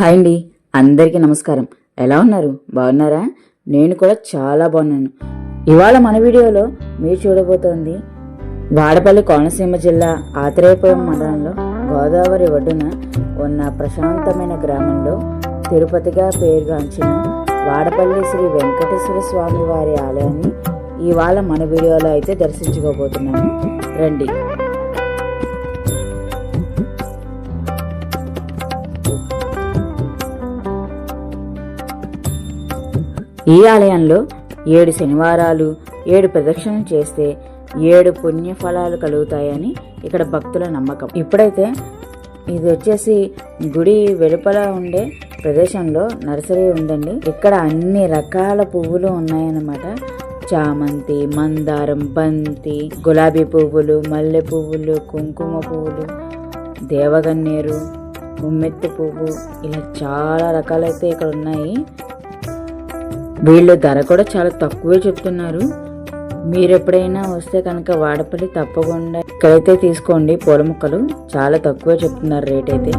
Hi అండి. అందరికీ నమస్కారం. ఎలా ఉన్నారు? బాగున్నారా? నేను కూడా చాలా బాగున్నాను. ఇవాళ మన వీడియోలో మీరు చూడబోతోంది వాడపల్లి కోనసీమ జిల్లా ఆత్రేయపురం మండలంలో గోదావరి ఒడ్డున ఉన్న ప్రశాంతమైన గ్రామంలో తిరుపతిగా పేరుగాంచిన వాడపల్లి శ్రీ వెంకటేశ్వర స్వామి వారి ఆలయాన్ని ఇవాళ మన వీడియోలో అయితే దర్శించుకోబోతున్నాము రండి. ఈ ఆలయంలో ఏడు శనివారాలు ఏడు ప్రదక్షిణలు చేస్తే ఏడు పుణ్యఫలాలు కలుగుతాయని ఇక్కడ భక్తుల నమ్మకం. ఇప్పుడైతే ఇది వచ్చేసి గుడి వెలుపల ఉండే ప్రదేశంలో నర్సరీ ఉందండి. ఇక్కడ అన్ని రకాల పువ్వులు ఉన్నాయన్నమాట. చామంతి మందారం బంతి గులాబీ పువ్వులు మల్లె పువ్వులు కుంకుమ పువ్వులు దేవగన్నేరు ఉమ్మెత్తి పువ్వు ఇలా చాలా రకాలైతే ఇక్కడ ఉన్నాయి. వీళ్ళు ధర కూడా చాలా తక్కువే చెప్తున్నారు. మీరు ఎప్పుడైనా వస్తే కనుక వాడపల్లి తప్పకుండా ఇక్కడైతే తీసుకోండి. పూల మొక్కలు చాలా తక్కువే చెప్తున్నారు రేట్ అయితే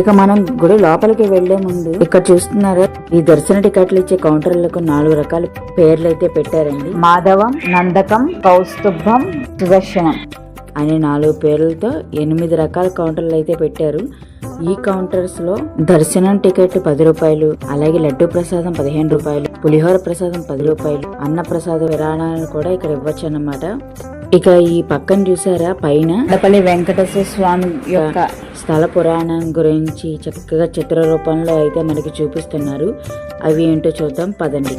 ఇక మనం గుడి లోపలికి వెళ్ళే ముందు ఇక్కడ చూస్తున్నారా ఈ దర్శన టికెట్లు ఇచ్చే కౌంటర్లకు నాలుగు రకాల పేర్లు అయితే పెట్టారండి. మాధవం నందకం కౌస్తుభం సుదర్శనం అనే నాలుగు పేర్లతో ఎనిమిది రకాల కౌంటర్లు అయితే పెట్టారు. ఈ కౌంటర్స్లో దర్శనం టికెట్ పది రూపాయలు అలాగే లడ్డు ప్రసాదం పదిహేను రూపాయలు పులిహోర ప్రసాదం పది రూపాయలు అన్న ప్రసాద విరాణాలను కూడా ఇక్కడ ఇవ్వచ్చు అన్నమాట ఇక ఈ పక్కన చూసారా? పైన అడపల్లి వెంకటేశ్వర స్వామి యొక్క స్థల పురాణం గురించి చక్కగా చిత్ర రూపంలో అయితే మనకి చూపిస్తున్నారు. అవి ఏంటో చూద్దాం పదండి.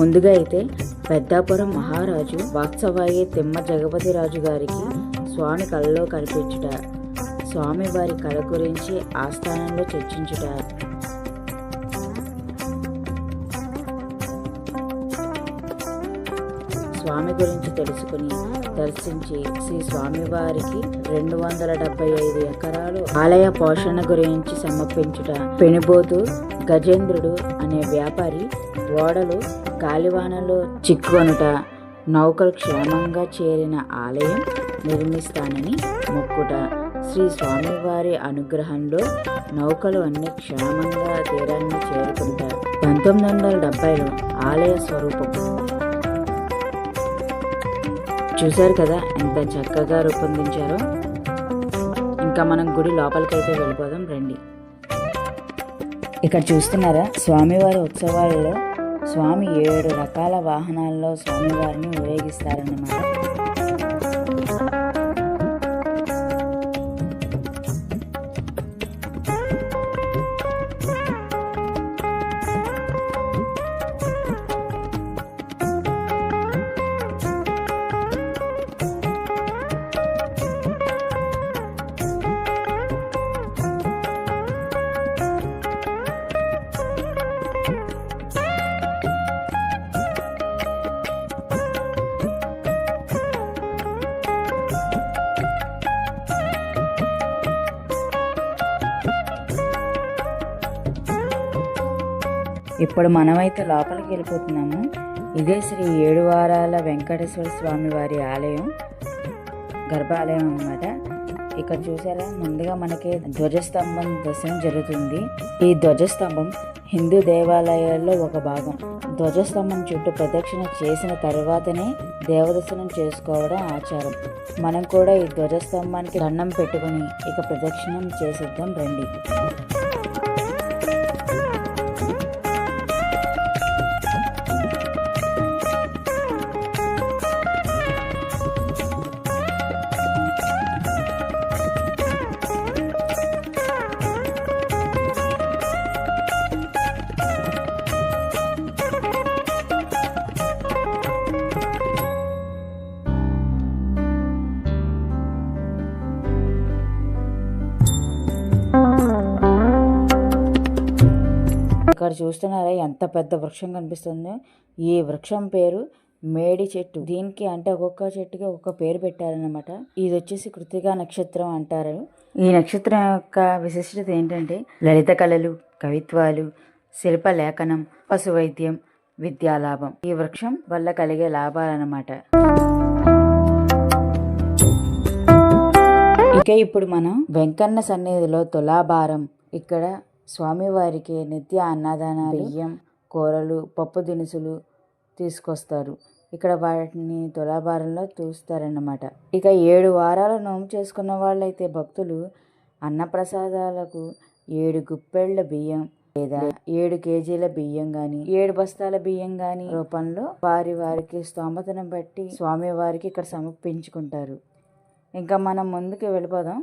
ముందుగా అయితే పెద్దాపురం మహారాజు వాత్సవాయి తిమ్మ జగపతి రాజు గారికి స్వామి కళలో కనిపించుట స్వామి వారి కళ గురించి ఆస్థానంలో చర్చించుట. స్వామి గురించి తెలుసుకుని దర్శించి శ్రీ స్వామివారికి రెండు వందల డెబ్బై ఐదు ఎకరాలు ఆలయ పోషణ గురించి సమర్పించుట. పెనుబోతు గజేంద్రుడు అనే వ్యాపారి ఓడలు గాలివానలో చిక్కుకొనుట నౌకలు క్షేమంగా చేరిన ఆలయం నిర్మిస్తానని మొక్కుట. శ్రీ స్వామివారి అనుగ్రహంలో నౌకలు అన్ని క్షేమంగా తీరాన్ని చేరుకుంటారు పంతొమ్మిది వందల డెబ్బైలో ఆలయ స్వరూపం. చూశారు కదా ఎంత చక్కగా రూపొందించారో? ఇంకా మనం గుడి లోపలికైతే వెళ్ళిపోదాం రండి. ఇక్కడ చూస్తున్నారా? స్వామివారి ఉత్సవాలలో స్వామి ఏడు రకాల వాహనాల్లో స్వామివారిని ఊరేగిస్తారన్నమాట ఇప్పుడు మనమైతే లోపలికి వెళ్ళిపోతున్నాము. ఇదే శ్రీ ఏడు వారాల వెంకటేశ్వర స్వామి వారి ఆలయం గర్భాలయం అన్నమాట. ఇక్కడ చూసారా? ముందుగా మనకి ధ్వజస్తంభం దర్శనం జరుగుతుంది. ఈ ధ్వజస్తంభం హిందూ దేవాలయాల్లో ఒక భాగం. ధ్వజస్తంభం చుట్టూ ప్రదక్షిణ చేసిన తర్వాతనే దేవదర్శనం చేసుకోవడం ఆచారం. మనం కూడా ఈ ధ్వజస్తంభానికి దండం పెట్టుకుని ఇక ప్రదక్షిణం చేసేద్దాం రండి. ఇక్కడ చూస్తున్నారా ఎంత పెద్ద వృక్షం కనిపిస్తుందో. ఈ వృక్షం పేరు మేడి చెట్టు. దీనికి అంటే ఒక్కొక్క చెట్టుకి ఒక్కొక్క పేరు పెట్టారనమాట ఇది వచ్చేసి కృతిక నక్షత్రం అంటారు. ఈ నక్షత్రం యొక్క విశిష్టత ఏంటంటే లలిత కళలు కవిత్వాలు శిల్ప లేఖనం పశు వైద్యం విద్యాలాభం ఈ వృక్షం వల్ల కలిగే లాభాలన్నమాట. ఇక ఇప్పుడు మనం వెంకన్న సన్నిధిలో తులాభారం. ఇక్కడ స్వామివారికి నిత్య అన్నదాన బియ్యం కూరలు పప్పు దినుసులు తీసుకొస్తారు. ఇక్కడ వాటిని తులాభారంలో చూస్తారన్నమాట ఇక ఏడు వారాల నోము చేసుకున్న వాళ్ళైతే భక్తులు అన్నప్రసాదాలకు ఏడు గుప్పెళ్ళ బియ్యం లేదా ఏడు కేజీల బియ్యం గాని ఏడు బస్తాల బియ్యం గాని రూపంలో వారి వారికి స్తోమతను బట్టి స్వామి వారికి ఇక్కడ సమర్పించుకుంటారు. ఇంకా మనం ముందుకు వెళ్ళిపోదాం.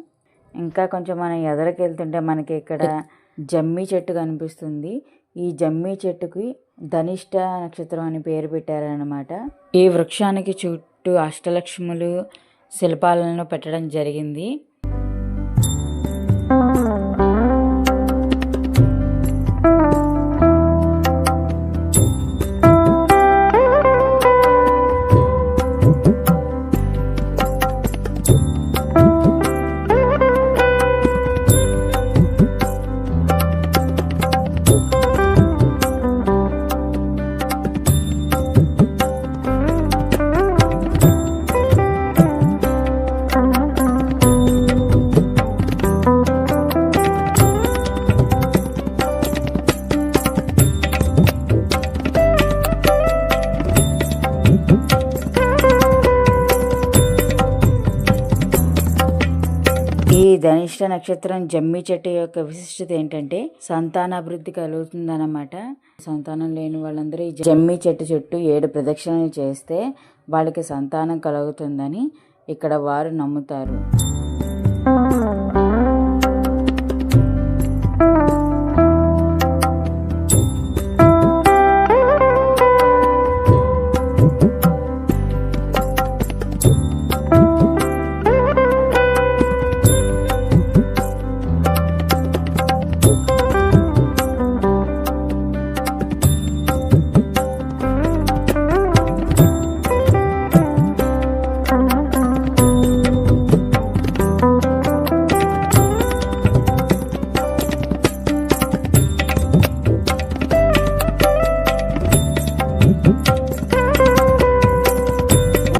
ఇంకా కొంచెం మనం ఎదరికి వెళ్తుంటే మనకి ఇక్కడ జమ్మి చెట్టు కనిపిస్తుంది. ఈ జమ్మి చెట్టుకి ధనిష్ట నక్షత్రం అని పేరు పెట్టారనమాట ఈ వృక్షానికి చుట్టూ అష్టలక్ష్ములు శిల్పాలను పెట్టడం జరిగింది. ధనిష్ట నక్షత్రం జమ్మి చెట్టు యొక్క విశిష్టత ఏంటంటే సంతానాభివృద్ధి కలుగుతుందన్నమాట. సంతానం లేని వాళ్ళందరూ ఈ జమ్మి చెట్టు చుట్టూ ఏడు ప్రదక్షిణలు చేస్తే వాళ్ళకి సంతానం కలుగుతుందని ఇక్కడ వారు నమ్ముతారు.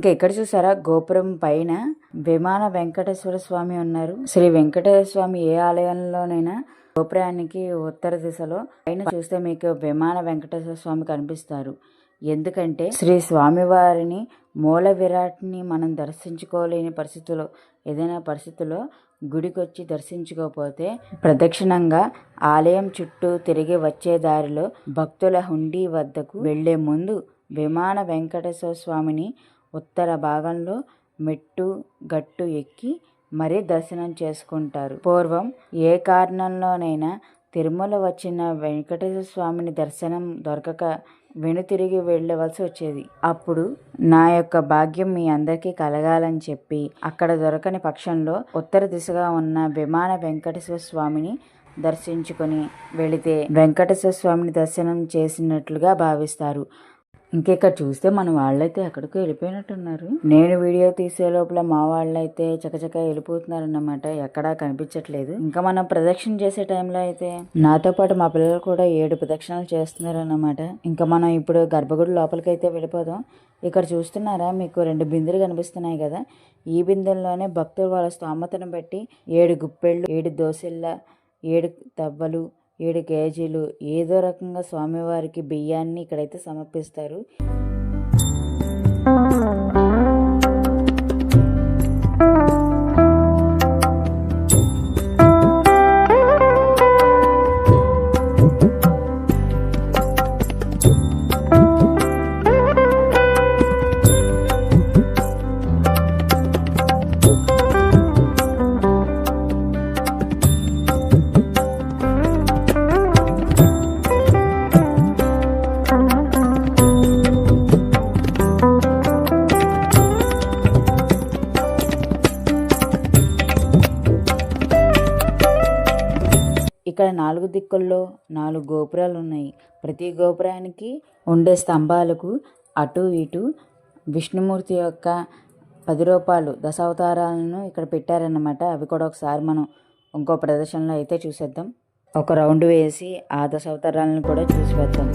ఇంకా ఇక్కడ చూసారా? గోపురం పైన విమాన వెంకటేశ్వర స్వామి ఉన్నారు. శ్రీ వెంకటేశ్వర స్వామి ఏ ఆలయంలోనైనా గోపురానికి ఉత్తర దిశలో పైన చూస్తే మీకు విమాన వెంకటేశ్వర స్వామి కనిపిస్తారు. ఎందుకంటే శ్రీ స్వామివారిని మూల విరాట్ని మనం దర్శించుకోలేని పరిస్థితుల్లో ఏదైనా పరిస్థితుల్లో గుడికొచ్చి దర్శించుకోకపోతే ప్రదక్షిణంగా ఆలయం చుట్టూ తిరిగి వచ్చే దారిలో భక్తుల హుండీ వద్దకు వెళ్ళే ముందు విమాన వెంకటేశ్వర స్వామిని ఉత్తర భాగంలో మెట్టు గట్టు ఎక్కి మరీ దర్శనం చేసుకుంటారు. పూర్వం ఏ కారణంలోనైనా తిరుమల వచ్చిన వెంకటేశ్వర స్వామిని దర్శనం దొరకక వెనుతిరిగి వెళ్ళవలసి వచ్చేది. అప్పుడు నా యొక్క భాగ్యం మీ అందరికీ కలగాలని చెప్పి అక్కడ దొరకని పక్షంలో ఉత్తర దిశగా ఉన్న విమాన వెంకటేశ్వర స్వామిని దర్శించుకొని వెళితే వెంకటేశ్వర స్వామిని దర్శనం చేసినట్లుగా భావిస్తారు. ఇంకెక్కడ చూస్తే మన వాళ్ళైతే ఎక్కడికో వెళ్ళిపోయినట్టున్నారు. నేను వీడియో తీసే లోపల మా వాళ్ళైతే చకచక వెళ్ళిపోతున్నారు అన్నమాట ఎక్కడా కనిపించట్లేదు. ఇంకా మనం ప్రదక్షిణ చేసే టైంలో అయితే నాతో పాటు మా పిల్లలు కూడా ఏడు ప్రదక్షిణలు చేస్తున్నారు అన్నమాట ఇంకా మనం ఇప్పుడు గర్భగుడి లోపలికి అయితే వెళ్ళిపోదాం. ఇక్కడ చూస్తున్నారా? మీకు రెండు బిందెలు కనిపిస్తున్నాయి కదా. ఈ బిందెల్లోనే భక్తులు వాళ్ళ స్తోమతను బట్టి ఏడు గుప్పెళ్ళు ఏడు దోశల ఏడు తవ్వలు ఏడు కేజీలు. ఏదో రకంగా స్వామివారికి బియ్యాన్ని ఇక్కడైతే సమర్పిస్తారు. ఇక్కడ నాలుగు దిక్కుల్లో నాలుగు గోపురాలు ఉన్నాయి. ప్రతి గోపురానికి ఉండే స్తంభాలకు అటు ఇటు విష్ణుమూర్తి యొక్క పది రూపాయలు దశావతారాలను ఇక్కడ పెట్టారన్నమాట. అవి కూడా ఒకసారి మనం ఇంకో ప్రదర్శనలో అయితే చూసేద్దాం. ఒక రౌండ్ వేసి ఆ దశావతారాలను కూడా చూసి వద్దాం.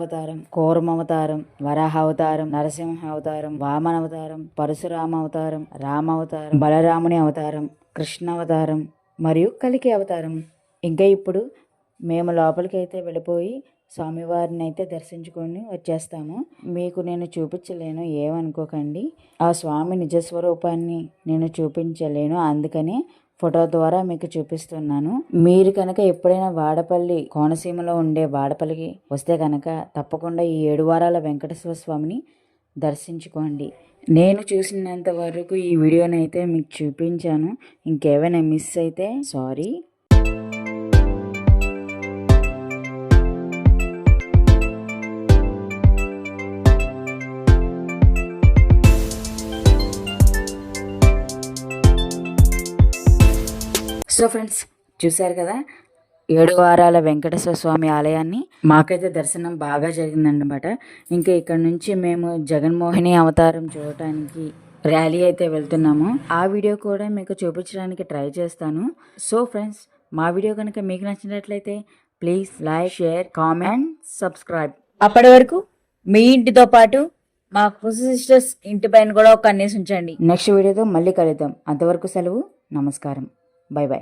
మత్స్యావతారం అవతారం వరాహ అవతారం నరసింహ అవతారం వామన అవతారం పరశురామ అవతారం రామ అవతారం బలరాముని అవతారం కృష్ణ అవతారం మరియు కలికి అవతారం. ఇంకా ఇప్పుడు మేము లోపలికి అయితే వెళ్ళిపోయి స్వామివారిని అయితే దర్శించుకొని వచ్చేస్తాము. మీకు నేను చూపించలేను ఏమనుకోకండి. ఆ స్వామి నిజస్వరూపాన్ని నేను చూపించలేను. అందుకని ఫోటో ద్వారా మీకు చూపిస్తున్నాను. మీరు కనుక ఎప్పుడైనా వాడపల్లి కోనసీమలో ఉండే వాడపల్లికి వస్తే కనుక తప్పకుండా ఈ ఏడు వారాల వెంకటేశ్వర స్వామిని దర్శించుకోండి. నేను చూసినంత వరకు ఈ వీడియోని అయితే మీకు చూపించాను. ఇంకేమైనా మిస్ అయితే సారీ. సో ఫ్రెండ్స్ చూశారు కదా? ఏడు వారాల వెంకటేశ్వర స్వామి ఆలయాన్ని మాకైతే దర్శనం బాగా జరిగిందన్నమాట. ఇంకా ఇక్కడ నుంచి మేము జగన్మోహిని అవతారం చూడటానికి ర్యాలీ అయితే వెళ్తున్నాము. ఆ వీడియో కూడా మీకు చూపించడానికి ట్రై చేస్తాను. సో ఫ్రెండ్స్ మా వీడియో కనుక మీకు నచ్చినట్లయితే please like share comment subscribe. అప్పటి వరకు మీ ఇంటితో పాటు మా కుసు సిస్టర్స్ ఇంటి పైన కూడా ఒక కన్నేసి ఉంచండి. నెక్స్ట్ వీడియోతో మళ్ళీ కలుద్దాం. అంతవరకు సెలవు నమస్కారం. Bye bye